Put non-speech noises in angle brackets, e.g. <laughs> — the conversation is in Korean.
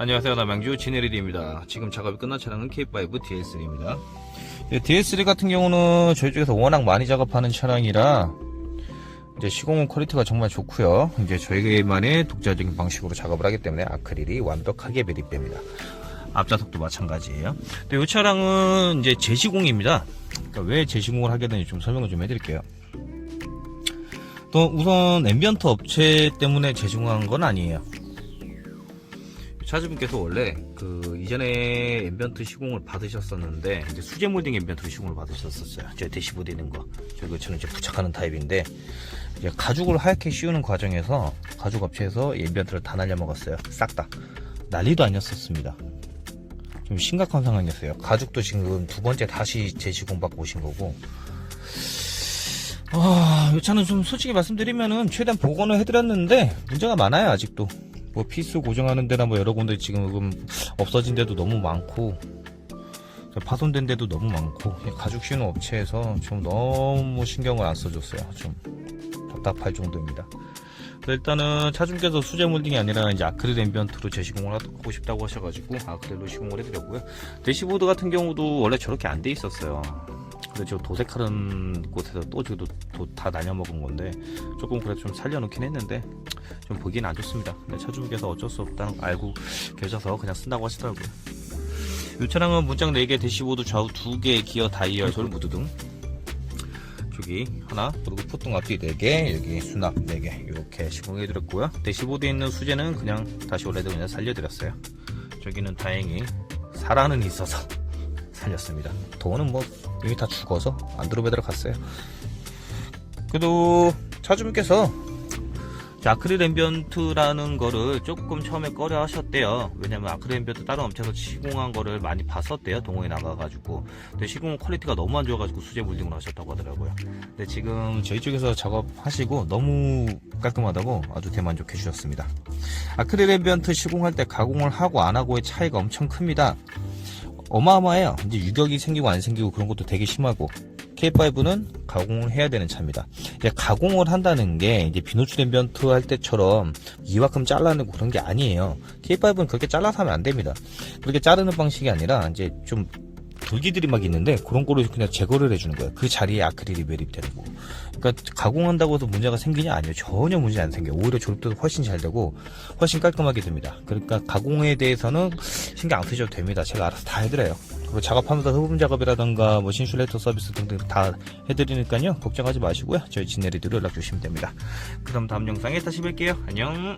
안녕하세요. 남양주 진에리디입니다. 지금 작업이 끝난 차량은 K5 DS3입니다. DS3 같은 경우는 저희 쪽에서 워낙 많이 작업하는 차량이라 이제 시공은 퀄리티가 정말 좋고요. 이제 저희만의 독자적인 방식으로 작업을 하기 때문에 아크릴이 완벽하게 매립됩니다. 앞좌석도 마찬가지예요. 근데 이 차량은 이제 재시공입니다. 그러니까 왜 재시공을 하게 되는지 좀 설명을 좀 해드릴게요. 또 우선 앰비언트 업체 때문에 재시공한 건 아니에요. 차주분께서 원래 그 이전에 앰비언트 시공을 받으셨었는데 이제 수제 몰딩 앰비언트 시공을 받으셨었어요. 저 대시보드 있는 거. 저기 저는 이제 부착하는 타입인데 이제 가죽을 하얗게 씌우는 과정에서 가죽 업체에서 앰비언트를 다 날려 먹었어요. 싹 다. 난리도 아니었었습니다. 좀 심각한 상황이었어요. 가죽도 지금 두 번째 다시 재시공 받고 오신 거고. 아, 이 차는 좀 솔직히 말씀드리면은 최대한 복원을 해드렸는데 문제가 많아요 아직도. 뭐 피스 고정하는 데나 뭐 여러 군데 지금 없어진 데도 너무 많고 파손된 데도 너무 많고 가죽 씌우는 업체에서 좀 너무 신경을 안 써줬어요. 좀 답답할 정도입니다. 일단은 차주님께서 수제 몰딩이 아니라 이제 아크릴 앰비언트로 재시공을 하고 싶다고 하셔가지고 아크릴로 시공을 해드렸고요. 대시보드 같은 경우도 원래 저렇게 안 돼 있었어요. 저 도색하는 곳에서 또 저도 도- 다 날려먹은 건데 조금 그래도 좀 살려놓긴 했는데 좀 보기엔 안 좋습니다. 근데 차주분께서 어쩔 수 없다는 거 알고 계셔서 그냥 쓴다고 하시더라고요. 이 차량은 문짝 4개, 대시보드 좌우 2개, 기어 다이얼, 솔 무드등 저기 하나 그리고 포통 앞뒤 4개 여기 수납 4개 이렇게 시공해 드렸고요 대시보드에 있는 수제는 그냥 다시 원래대로 그냥 살려드렸어요 저기는 다행히 살아는 있어서 <laughs> 살렸습니다 돈은 뭐 이미 다 죽어서 안드로메다로 갔어요 그래도 차주분께서 아크릴 앰비언트라는 거를 조금 처음에 꺼려 하셨대요. 왜냐면 아크릴 앰비언트 다른 업체에서 시공한 거를 많이 봤었대요. 동호회 나가가지고. 근데 시공 퀄리티가 너무 안 좋아가지고 수제 몰딩을 하셨다고 하더라고요. 근데 지금 저희 쪽에서 작업하시고 너무 깔끔하다고 아주 대만족해 주셨습니다. 아크릴 앰비언트 시공할 때 가공을 하고 안 하고의 차이가 엄청 큽니다. 어마어마해요. 이제 유격이 생기고 안 생기고 그런 것도 되게 심하고. K5는 가공을 해야 되는 차입니다. 이제 가공을 한다는 게 이제 비노출 앰비언트 할 때처럼 이만큼 잘라내고 그런 게 아니에요. K5는 그렇게 잘라서 하면 안 됩니다. 그렇게 자르는 방식이 아니라 이제 좀 돌기들이 막 있는데 그런 거로 그냥 제거를 해주는 거예요. 그 자리에 아크릴이 매립되는 거. 그러니까 가공한다고 해서 문제가 생기냐 아니요 전혀 문제 안 생겨요. 오히려 조립도 훨씬 잘 되고 훨씬 깔끔하게 됩니다. 그러니까 가공에 대해서는 신경 안 쓰셔도 됩니다. 제가 알아서 다 해드려요. 그리고 작업하면서 흡음 작업이라던가 뭐 신슐레이터 서비스 등등 다 해드리니까요. 걱정하지 마시고요. 저희 진내리드로 연락 주시면 됩니다. 그럼 다음 영상에 다시 뵐게요. 안녕.